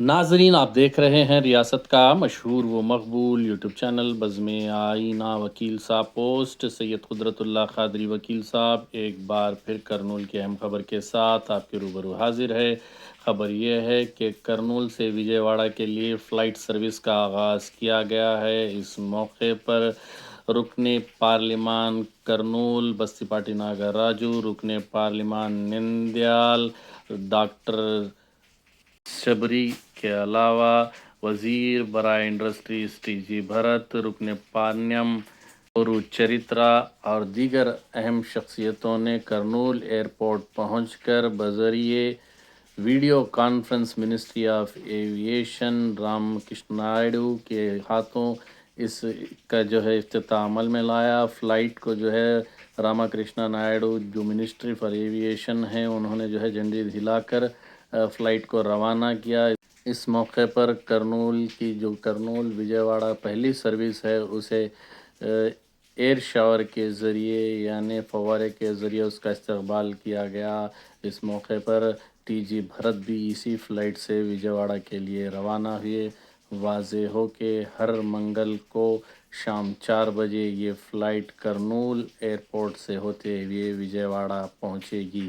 ناظرین، آپ دیکھ رہے ہیں ریاست کا مشہور و مقبول یوٹیوب چینل بزم آئینہ وکیل صاحب پوسٹ۔ سید قدرت اللہ قادری وکیل صاحب، ایک بار پھر کرنول کی اہم خبر کے ساتھ آپ کے روبرو حاضر ہے۔ خبر یہ ہے کہ کرنول سے وجے واڑہ کے لیے فلائٹ سروس کا آغاز کیا گیا ہے۔ اس موقع پر رکن پارلیمان کرنول، بستی پاٹی ناگر راجو، رکن پارلیمان نندیال، ڈاکٹر شبری کے علاوہ وزیر برائے انڈسٹریز ٹی جی بھرت، رکن پانیم اورو چرترا اور دیگر اہم شخصیتوں نے کرنول ایئرپورٹ پہنچ کر بذریعے ویڈیو کانفرنس منسٹری آف ایویشن رام کشن نائیڈو کے ہاتھوں اس کا جو ہے افتتاح عمل میں لایا۔ فلائٹ کو جو ہے راما کرشنا نائیڈو جو منسٹری فار ایویشن ہیں، انہوں نے جو ہے جھنڈی ہلا کر فلائٹ کو روانہ کیا۔ اس موقع پر کرنول کی جو کرنول وجے واڑہ پہلی سروس ہے، اسے ایئر شاور کے ذریعے یعنی فوارے کے ذریعے اس کا استقبال کیا گیا۔ اس موقع پر ٹی جی بھرت بھی اسی فلائٹ سے وجے واڑہ کے لیے روانہ ہوئے۔ واضح ہو کہ ہر منگل کو شام چار بجے یہ فلائٹ کرنول ایئرپورٹ سے ہوتے ہوئے وجے واڑہ پہنچے گی۔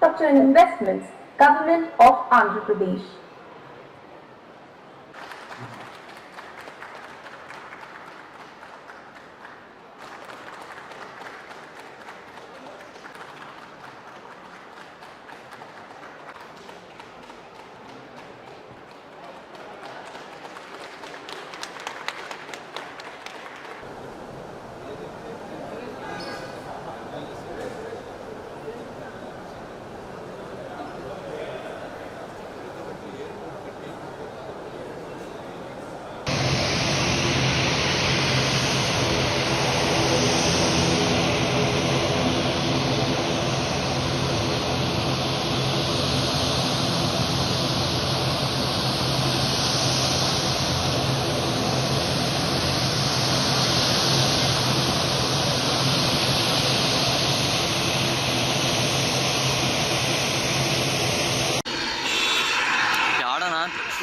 Infrastructure and Investments, Government of Andhra Pradesh.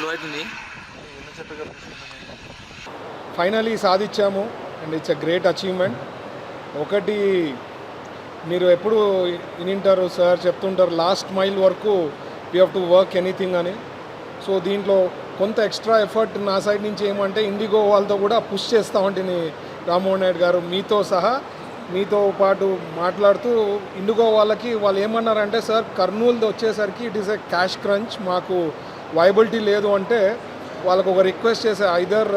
Slow అవుతుంది finally సాధించాము. And it's a great achievement ఒకటి మీరు ఎప్పుడు వినింటారు సార్ చెప్తుంటారు లాస్ట్ మైల్ వరకు we have to work anything అని. సో దీంట్లో కొంత ఎక్స్ట్రా ఎఫర్ట్ నా సైడ్ నుంచి ఏమంటే ఇండిగో వాళ్ళతో కూడా పుష్ చేస్తా ఉంటుంది రామ్మోహన్ నాయుడు గారు. మీతో సహా మీతో పాటు మాట్లాడుతూ ఇండిగో వాళ్ళకి వాళ్ళు ఏమన్నారంటే సార్ కర్నూలుది వచ్చేసరికి it is a cash crunch మాకు వైబిలిటీ లేదు అంటే వాళ్ళకు ఒక రిక్వెస్ట్ చేసే either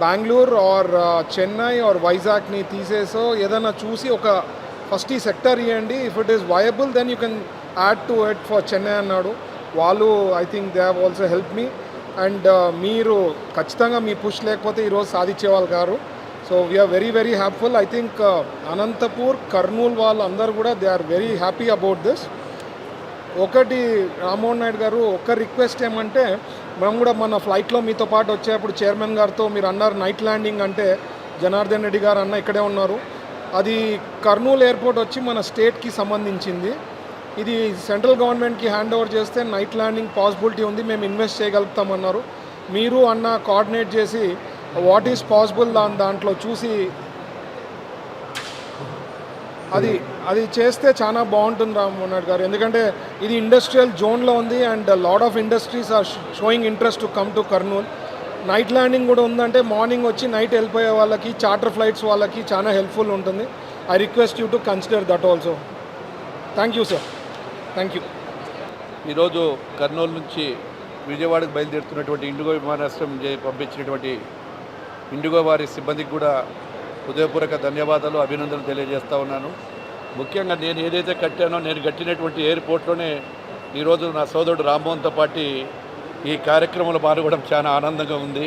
Bengaluru or Chennai or వైజాగ్ని తీసేసో ఏదైనా చూసి ఒక ఫస్ట్ ఈ సెక్టర్ ఇవ్వండి if it is viable then you can add to at for Chennai అన్నాడు. వాళ్ళు I think they have also help me and మీరు ఖచ్చితంగా మీ పుష్ లేకపోతే ఈరోజు సాధించే వాళ్ళు గారు so we are very very hopeful I think Anantapur Kurnool వాళ్ళు అందరూ కూడా they are very happy about this ఒకటి రామ్మోహన్ నాయుడు గారు ఒక రిక్వెస్ట్ ఏమంటే మనం కూడా మన ఫ్లైట్లో మీతో పాటు వచ్చేప్పుడు చైర్మన్ గారితో మీరు అన్నారు నైట్ ల్యాండింగ్ అంటే జనార్దన్ రెడ్డి గారు అన్న ఇక్కడే ఉన్నారు. అది కర్నూలు ఎయిర్పోర్ట్ వచ్చి మన స్టేట్కి సంబంధించింది. ఇది సెంట్రల్ గవర్నమెంట్కి హ్యాండ్ ఓవర్ చేస్తే నైట్ ల్యాండింగ్ పాసిబిలిటీ ఉంది మేము ఇన్వెస్ట్ చేయగలుగుతామన్నారు. మీరు అన్న కోఆర్డినేట్ చేసి వాట్ ఈస్ పాసిబుల్ దాని దాంట్లో చూసి అది అది చేస్తే చాలా బాగుంటుంది రామ్మోహన్ నాయుడు గారు. ఎందుకంటే ఇది ఇండస్ట్రియల్ జోన్లో ఉంది and lot of industries are showing interest to come to Kurnool night landing కూడా ఉందంటే మార్నింగ్ వచ్చి నైట్ వెళ్ళిపోయే వాళ్ళకి చార్టర్ ఫ్లైట్స్ వాళ్ళకి చాలా హెల్ప్ఫుల్ ఉంటుంది. I request you to consider that also thank you sir thank you ఈరోజు కర్నూలు నుంచి విజయవాడకు బయలుదేరుతున్నటువంటి ఇండిగో విమానాశ్రయం పంపించినటువంటి ఇండిగో వారి సిబ్బందికి కూడా హృదయపూర్వక ధన్యవాదాలు అభినందనలు తెలియజేస్తూ ఉన్నాను. ముఖ్యంగా నేను ఏదైతే కట్టానో నేను కట్టినటువంటి ఎయిర్పోర్ట్లోనే ఈరోజు నా సోదరుడు రామ్మోహన్తో పాటు ఈ కార్యక్రమంలో పాల్గొనడం చాలా ఆనందంగా ఉంది.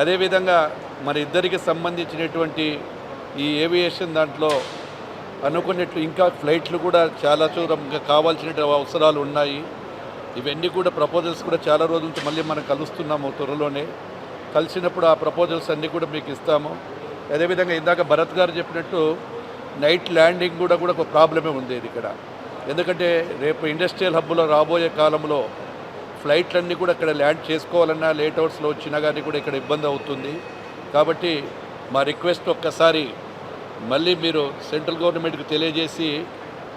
అదేవిధంగా మరి ఇద్దరికి సంబంధించినటువంటి ఈ ఏవియేషన్ దాంట్లో అనుకున్నట్లు ఇంకా ఫ్లైట్లు కూడా చాలా దూరం కావాల్సిన అవసరాలు ఉన్నాయి. ఇవన్నీ కూడా ప్రపోజల్స్ కూడా చాలా రోజుల నుంచి మళ్ళీ మనం కలుస్తున్నాము త్వరలోనే. కలిసినప్పుడు ఆ ప్రపోజల్స్ అన్నీ కూడా మీకు ఇస్తాము. అదేవిధంగా ఇందాక భరత్ గారు చెప్పినట్టు నైట్ ల్యాండింగ్ కూడా కూడా ఒక ప్రాబ్లమే ఉంది ఇక్కడ. ఎందుకంటే రేపు ఇండస్ట్రియల్ హబ్లో రాబోయే కాలంలో ఫ్లైట్లన్నీ కూడా ఇక్కడ ల్యాండ్ చేసుకోవాలన్నా లేట్ అవర్స్లో వచ్చినా కానీ కూడా ఇక్కడ ఇబ్బంది అవుతుంది. కాబట్టి మా రిక్వెస్ట్ ఒక్కసారి మళ్ళీ మీరు సెంట్రల్ గవర్నమెంట్కి తెలియజేసి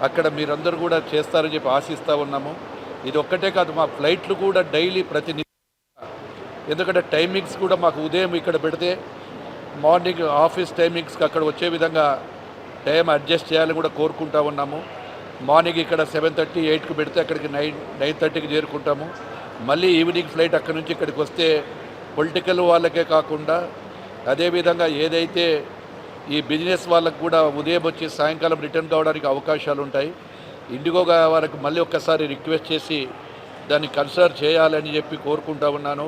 అక్కడ మీరందరూ కూడా చేస్తారని చెప్పి ఆశిస్తూ ఉన్నాము. ఇది ఒక్కటే కాదు మా ఫ్లైట్లు కూడా డైలీ ప్రతినిధి ఎందుకంటే టైమింగ్స్ కూడా మాకు ఉదయం ఇక్కడ పెడితే మార్నింగ్ ఆఫీస్ టైమింగ్స్కి అక్కడ వచ్చే విధంగా టైం అడ్జస్ట్ చేయాలని కూడా కోరుకుంటా ఉన్నాము. మార్నింగ్ ఇక్కడ సెవెన్ థర్టీ ఎయిట్కి పెడితే అక్కడికి నైన్ నైన్ థర్టీకి చేరుకుంటాము. మళ్ళీ ఈవినింగ్ ఫ్లైట్ అక్కడ నుంచి ఇక్కడికి వస్తే పొలిటికల్ వాళ్ళకే కాకుండా అదేవిధంగా ఏదైతే ఈ బిజినెస్ వాళ్ళకు కూడా ఉదయం వచ్చి సాయంకాలం రిటర్న్ కావడానికి అవకాశాలు ఉంటాయి. ఇండిగోగా వాళ్ళకి మళ్ళీ ఒక్కసారి రిక్వెస్ట్ చేసి దాన్ని కన్సిడర్ చేయాలని చెప్పి కోరుకుంటా ఉన్నాను.